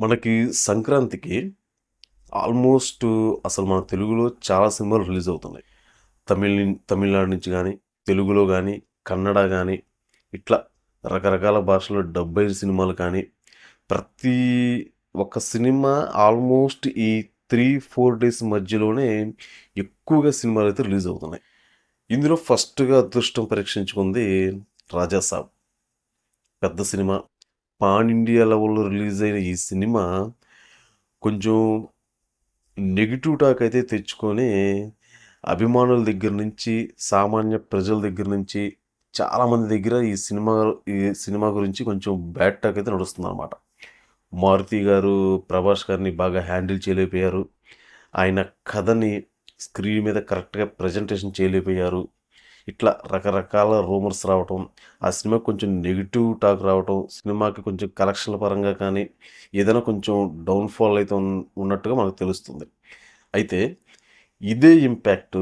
మనకి సంక్రాంతికి ఆల్మోస్ట్ అసలు మన తెలుగులో చాలా సినిమాలు రిలీజ్ అవుతున్నాయి. తమిళ తమిళనాడు నుంచి కానీ తెలుగులో కానీ కన్నడ కానీ ఇట్లా రకరకాల భాషలో డెబ్బై సినిమాలు కానీ ప్రతి ఒక్క సినిమా ఆల్మోస్ట్ ఈ త్రీ ఫోర్ డేస్ మధ్యలోనే ఎక్కువగా సినిమాలు అయితే రిలీజ్ అవుతున్నాయి. ఇందులో ఫస్ట్గా అదృష్టం పరీక్షించుకుంది రాజాసాబ్ పెద్ద సినిమా. పాన్ ఇండియా లెవెల్లో రిలీజ్ అయిన ఈ సినిమా కొంచెం నెగిటివ్ టాక్ అయితే తెచ్చుకొని అభిమానుల దగ్గర నుంచి సామాన్య ప్రజల దగ్గర నుంచి చాలామంది దగ్గర ఈ సినిమా ఈ సినిమా గురించి కొంచెం బ్యాడ్ టాక్ అయితే నడుస్తుంది అనమాట మారుతి గారు ప్రభాస్ గారిని బాగా హ్యాండిల్ చేయలేకపోయారు. ఆయన కథని స్క్రీన్ మీద కరెక్ట్గా ప్రజెంటేషన్ చేయలేకపోయారు. ఇట్లా రకరకాల రూమర్స్ రావటం ఆ సినిమా కొంచెం నెగిటివ్ టాక్ రావటం సినిమాకి కొంచెం కలెక్షన్ల పరంగా కానీ ఏదైనా కొంచెం డౌన్ఫాల్ అయితే ఉన్నట్టుగా మనకు తెలుస్తుంది. అయితే ఇదే ఇంపాక్ట్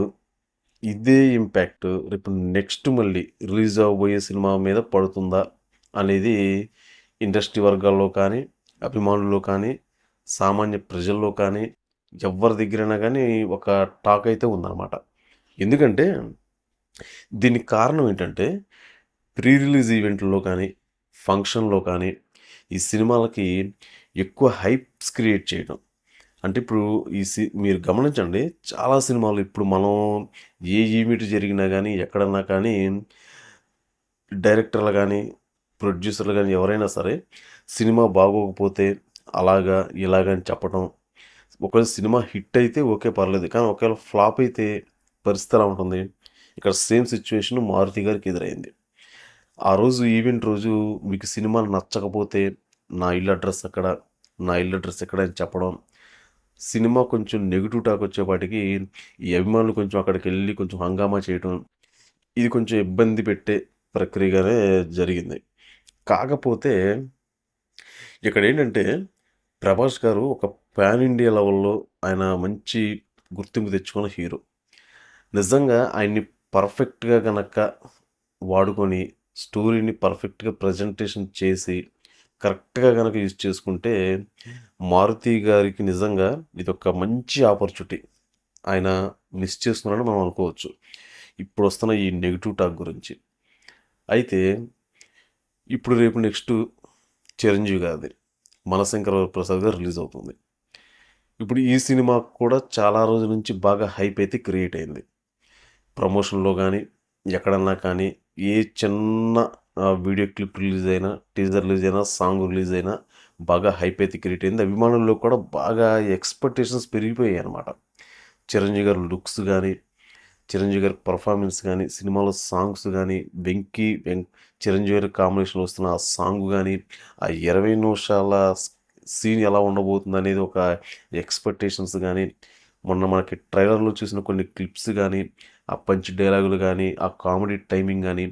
ఇదే ఇంపాక్ట్ రేపు నెక్స్ట్ మళ్ళీ రిలీజ్ అవబోయే సినిమా మీద పడుతుందా అనేది ఇండస్ట్రీ వర్గాల్లో కానీ అభిమానుల్లో కానీ సామాన్య ప్రజల్లో కానీ ఎవరి దగ్గరైనా కానీ ఒక టాక్ అయితే ఉందన్నమాట. ఎందుకంటే దీనికి కారణం ఏంటంటే ప్రీ రిలీజ్ ఈవెంట్లో కానీ ఫంక్షన్లో కానీ ఈ సినిమాలకి ఎక్కువ హైప్స్ క్రియేట్ చేయడం. అంటే ఇప్పుడు ఈ సి మీరు గమనించండి చాలా సినిమాలు ఇప్పుడు మనం ఏ ఈవెంట్ జరిగినా కానీ ఎక్కడన్నా కానీ డైరెక్టర్లు కానీ ప్రొడ్యూసర్లు కానీ ఎవరైనా సరే సినిమా బాగోకపోతే అలాగా ఇలాగా అని చెప్పడం ఒకవేళ సినిమా హిట్ అయితే ఓకే పర్లేదు కానీ ఒకవేళ ఫ్లాప్ అయితే పరిస్థితి ఎలా ఉంటుంది? ఇక్కడ సేమ్ సిచ్యువేషన్ మారుతి గారికి ఎదురైంది. ఆ రోజు ఈవెంట్ రోజు మీకు సినిమా నచ్చకపోతే నా ఇల్లు అడ్రస్ ఎక్కడ నా ఇల్లు అడ్రస్ ఎక్కడ అని చెప్పడం సినిమా కొంచెం నెగిటివ్ టాక్ వచ్చేపాటికి ఈ అభిమానులు కొంచెం అక్కడికి వెళ్ళి కొంచెం హంగామా చేయడం ఇది కొంచెం ఇబ్బంది పెట్టే ప్రక్రియగానే జరిగింది. కాకపోతే ఇక్కడ ఏంటంటే ప్రభాస్ గారు ఒక పాన్ ఇండియా లెవెల్లో ఆయన మంచి గుర్తింపు తెచ్చుకున్న హీరో. నిజంగా ఆయన్ని పర్ఫెక్ట్గా కనుక వాడుకొని స్టోరీని పర్ఫెక్ట్గా ప్రజెంటేషన్ చేసి కరెక్ట్గా కనుక యూజ్ చేసుకుంటే మారుతి గారికి నిజంగా ఇది ఒక మంచి ఆపర్చునిటీ. ఆయన మిస్ చేస్తున్నారని మనం అనుకోవచ్చు. ఇప్పుడు వస్తున్న ఈ నెగిటివ్ టాక్ గురించి. అయితే ఇప్పుడు రేపు నెక్స్ట్ చిరంజీవి గారిది. మనశంకర ప్రసాద్ గారు రిలీజ్ అవుతుంది. ఇప్పుడు ఈ సినిమా కూడా చాలా రోజుల నుంచి బాగా హైప్ అయితే క్రియేట్ అయింది. ప్రమోషన్లో కానీ ఎక్కడన్నా కానీ ఏ చిన్న వీడియో క్లిప్ రిలీజ్ అయినా టీజర్ రిలీజ్ అయినా సాంగ్ రిలీజ్ అయినా బాగా హైప్ అయితే క్రియేట్ అయింది. అభిమానుల్లో కూడా బాగా ఎక్స్పెక్టేషన్స్ పెరిగిపోయాయి అనమాట చిరంజీవి గారు లుక్స్ కానీ చిరంజీవి గారి పర్ఫార్మెన్స్ కానీ సినిమాలో సాంగ్స్ కానీ వెంకీ వెం చిరంజీవి గారి కాంబినేషన్లో వస్తున్న ఆ సాంగ్ కానీ ఆ ఇరవై నిమిషాల సీన్ ఎలా ఉండబోతుంది అనేది ఒక ఎక్స్పెక్టేషన్స్ కానీ మొన్న మనకి ట్రైలర్లో చూసిన కొన్ని క్లిప్స్ కానీ ఆ పంచ్ డైలాగులు కానీ ఆ కామెడీ టైమింగ్ కానీ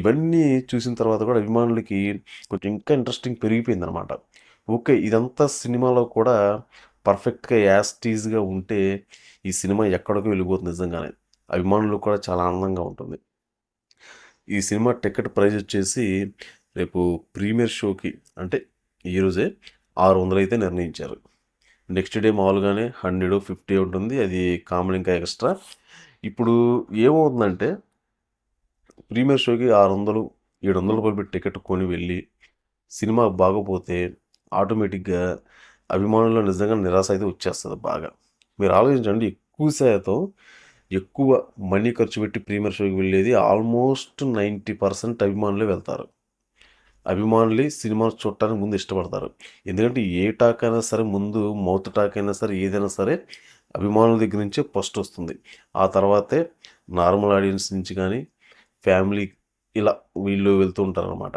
ఇవన్నీ చూసిన తర్వాత కూడా అభిమానులకి కొంచెం ఇంకా ఇంట్రెస్టింగ్ పెరిగిపోయింది అనమాట ఓకే ఇదంతా సినిమాలో కూడా పర్ఫెక్ట్గా యాస్టీజ్గా ఉంటే ఈ సినిమా ఎక్కడికో వెళ్ళిపోతుంది నిజంగానే. అభిమానులకు కూడా చాలా ఆనందంగా ఉంటుంది. ఈ సినిమా టికెట్ ప్రైజ్ వచ్చేసి రేపు ప్రీమియర్ షోకి అంటే ఈరోజే ఆరు వందలు అయితే నిర్ణయించారు. నెక్స్ట్ డే మామూలుగానే హండ్రెడ్ ఫిఫ్టీ ఉంటుంది. అది కామన్ ఇంకా ఎక్స్ట్రా. ఇప్పుడు ఏమవుతుందంటే ప్రీమియర్ షోకి ఆరు వందలు ఏడు వందల రూపాయలు పెట్టి టికెట్ కొని వెళ్ళి సినిమా బాగపోతే ఆటోమేటిక్గా అభిమానుల్లో నిజంగా నిరాశ అయితే వచ్చేస్తుంది బాగా. మీరు ఆలోచించండి ఎక్కువ శాతం ఎక్కువ మనీ ఖర్చు పెట్టి ప్రీమియర్ షోకి వెళ్ళేది ఆల్మోస్ట్ నైంటీ పర్సెంట్ అభిమానులే వెళ్తారు. అభిమానులు సినిమా చూడటానికి ముందు ఇష్టపడతారు. ఎందుకంటే ఏ టాక్ అయినా సరే ముందు మౌత్ టాక్ అయినా సరే ఏదైనా సరే అభిమానుల దగ్గర నుంచే ఫస్ట్ వస్తుంది. ఆ తర్వాతే నార్మల్ ఆడియన్స్ నుంచి కానీ ఫ్యామిలీ ఇలా వీళ్ళు వెళ్తూ ఉంటారు అనమాట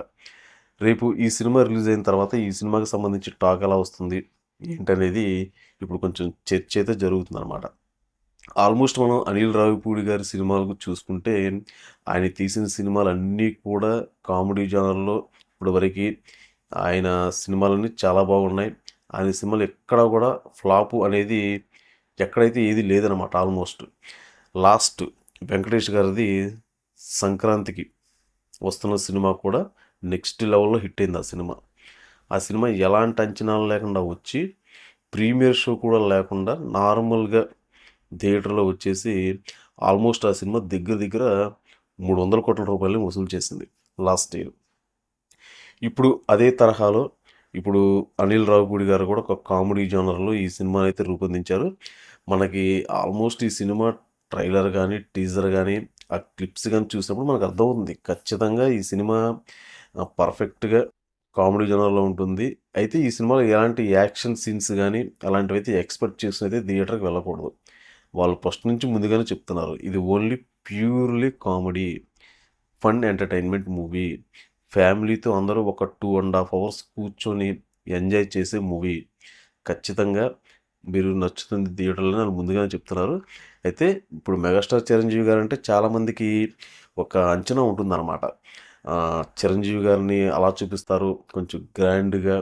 రేపు ఈ సినిమా రిలీజ్ అయిన తర్వాత ఈ సినిమాకి సంబంధించి టాక్ ఎలా వస్తుంది ఏంటనేది ఇప్పుడు కొంచెం చర్చ అయితే జరుగుతుంది అనమాట ఆల్మోస్ట్ మనం అనిల్ రావిపూడి గారి సినిమాలకు చూసుకుంటే ఆయన తీసిన సినిమాలు అన్నీ కూడా కామెడీ జానర్లో ఇప్పటివరకు ఆయన సినిమాలన్నీ చాలా బాగున్నాయి. ఆయన సినిమాలు ఎక్కడ కూడా ఫ్లాపు అనేది ఎక్కడైతే ఏది లేదనమాట ఆల్మోస్ట్. లాస్ట్ వెంకటేష్ గారిది సంక్రాంతికి వస్తున్న సినిమా కూడా నెక్స్ట్ లెవెల్లో హిట్ అయింది ఆ సినిమా. ఆ సినిమా ఎలాంటి అంచనాలు లేకుండా వచ్చి ప్రీమియర్ షో కూడా లేకుండా నార్మల్గా థియేటర్లో వచ్చేసి ఆల్మోస్ట్ ఆ సినిమా దగ్గర దగ్గర మూడు వందల కోట్ల రూపాయలు వసూలు చేసింది లాస్ట్ ఇయర్. ఇప్పుడు అదే తరహాలో ఇప్పుడు అనిల్ రావుపూడి గారు కూడా ఒక కామెడీ జోనర్లో ఈ సినిమాని అయితే రూపొందించారు. మనకి ఆల్మోస్ట్ ఈ సినిమా ట్రైలర్ కానీ టీజర్ కానీ ఆ క్లిప్స్ కానీ చూసినప్పుడు మనకు అర్థమవుతుంది. ఖచ్చితంగా ఈ సినిమా పర్ఫెక్ట్గా కామెడీ జోనర్లో ఉంటుంది. అయితే ఈ సినిమాలో ఎలాంటి యాక్షన్ సీన్స్ కానీ అలాంటివి అయితే ఎక్స్పెక్ట్ చేసిన అయితే థియేటర్కి వెళ్ళకూడదు. వాళ్ళు ఫస్ట్ నుంచి ముందుగానే చెప్తున్నారు. ఇది only purely comedy fun entertainment movie. ఫ్యామిలీతో అందరూ ఒక టూ అండ్ హాఫ్ అవర్స్ కూర్చొని ఎంజాయ్ చేసే మూవీ. ఖచ్చితంగా మీరు నచ్చుతుంది థియేటర్లో అని ముందుగానే చెప్తున్నారు. అయితే ఇప్పుడు మెగాస్టార్ చిరంజీవి గారు అంటే చాలామందికి ఒక అంచనా ఉంటుందన్నమాట. చిరంజీవి గారిని అలా చూపిస్తారు. కొంచెం గ్రాండ్గా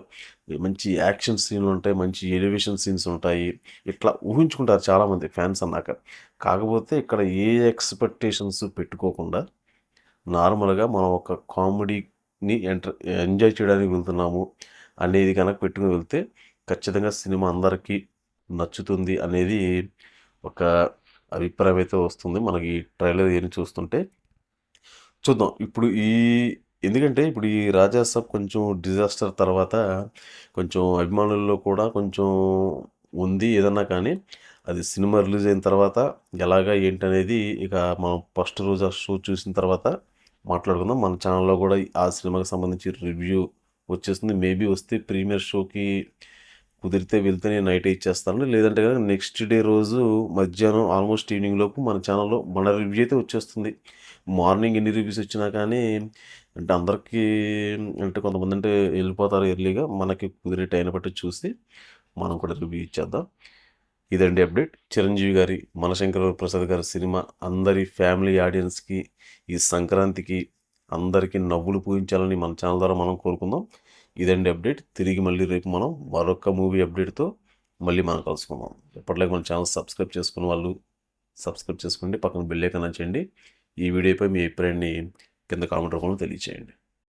మంచి యాక్షన్ సీన్లు ఉంటాయి మంచి ఎలివేషన్ సీన్స్ ఉంటాయి. ఇట్లా ఊహించుకుంటారు చాలామంది ఫ్యాన్స్ అన్నాక. కాకపోతే ఇక్కడ ఏ ఎక్స్పెక్టేషన్స్ పెట్టుకోకుండా నార్మల్గా మనం ఒక కామెడీ ని ఎంటర్ ఎంజాయ్ చేయడానికి వెళ్తున్నాము అనేది కనుక పెట్టుకుని వెళ్తే ఖచ్చితంగా సినిమా అందరికీ నచ్చుతుంది అనేది ఒక అభిప్రాయం అయితే వస్తుంది. మనకి ట్రైలర్ ఏం చూస్తుంటే చూద్దాం. ఇప్పుడు ఈ ఎందుకంటే ఇప్పుడు ఈ రాజాసాబ్ కొంచెం డిజాస్టర్ తర్వాత కొంచెం అభిమానుల్లో కూడా కొంచెం ఉంది ఏదన్నా కానీ అది సినిమా రిలీజ్ అయిన తర్వాత ఎలాగా ఏంటనేది ఇక మనం ఫస్ట్ రోజు ఆ షో చూసిన తర్వాత మాట్లాడుకుందాం. మన ఛానల్లో కూడా ఆ సినిమాకి సంబంధించి రివ్యూ వచ్చేస్తుంది. మేబీ వస్తే ప్రీమియర్ షోకి కుదిరితే వెళ్తే నేను నైట్ ఇచ్చేస్తాను. లేదంటే కనుక నెక్స్ట్ డే రోజు మధ్యాహ్నం ఆల్మోస్ట్ ఈవినింగ్ లోపు మన ఛానల్లో మన రివ్యూ అయితే వచ్చేస్తుంది. మార్నింగ్ ఎన్ని రివ్యూస్ వచ్చినా కానీ అంటే అందరికీ అంటే కొంతమంది అంటే వెళ్ళిపోతారు ఎర్లీగా. మనకి కుదిరే టైం బట్టి చూసి మనం కూడా రివ్యూ ఇచ్చేద్దాం. ఇదండి అప్డేట్. చిరంజీవి గారి మనశంకర ప్రసాద్ గారి సినిమా అందరి ఫ్యామిలీ ఆడియన్స్కి ఈ సంక్రాంతికి అందరికీ నవ్వులు పూజించాలని మన ఛానల్ ద్వారా మనం కోరుకుందాం. ఇదండి అప్డేట్. తిరిగి మళ్ళీ రేపు మనం మరొక మూవీ అప్డేట్తో మళ్ళీ మనం కలుసుకుందాం. ఎప్పటిలాగే మన ఛానల్ సబ్స్క్రైబ్ చేసుకున్న వాళ్ళు సబ్స్క్రైబ్ చేసుకోండి. పక్కన బెల్ ఐకాన్ చేయండి ఈ వీడియోపై మీ అభిప్రాయాన్ని కింద కామెంట్ రూపంలో తెలియచేయండి.